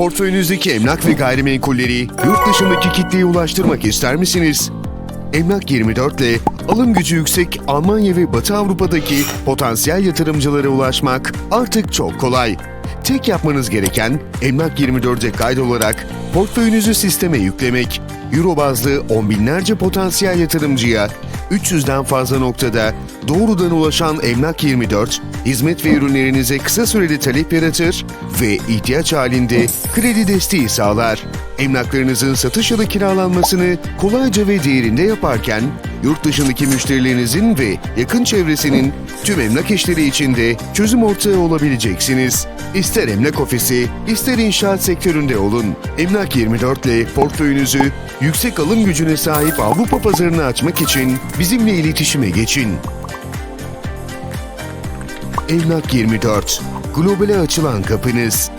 Portföyünüzdeki emlak ve gayrimenkulleri yurt dışındaki kitleye ulaştırmak ister misiniz? Emlak 24 ile alım gücü yüksek Almanya ve Batı Avrupa'daki potansiyel yatırımcılara ulaşmak artık çok kolay. Tek yapmanız gereken Emlak 24'e kaydolarak portföyünüzü sisteme yüklemek. Euro bazlı on binlerce potansiyel yatırımcıya 300'den fazla noktada doğrudan ulaşan Emlak 24, hizmet ve ürünlerinize kısa sürede talep yaratır ve ihtiyaç halinde kredi desteği sağlar. Emlaklarınızın satış ya da kiralanmasını kolayca ve değerinde yaparken, yurt dışındaki müşterilerinizin ve yakın çevresinin tüm emlak işleri için de çözüm ortağı olabileceksiniz. İster emlak ofisi, ister inşaat sektöründe olun. Emlak 24 ile portföyünüzü yüksek alım gücüne sahip Avrupa pazarını açmak için bizimle iletişime geçin. Emlak 24, globale açılan kapınız.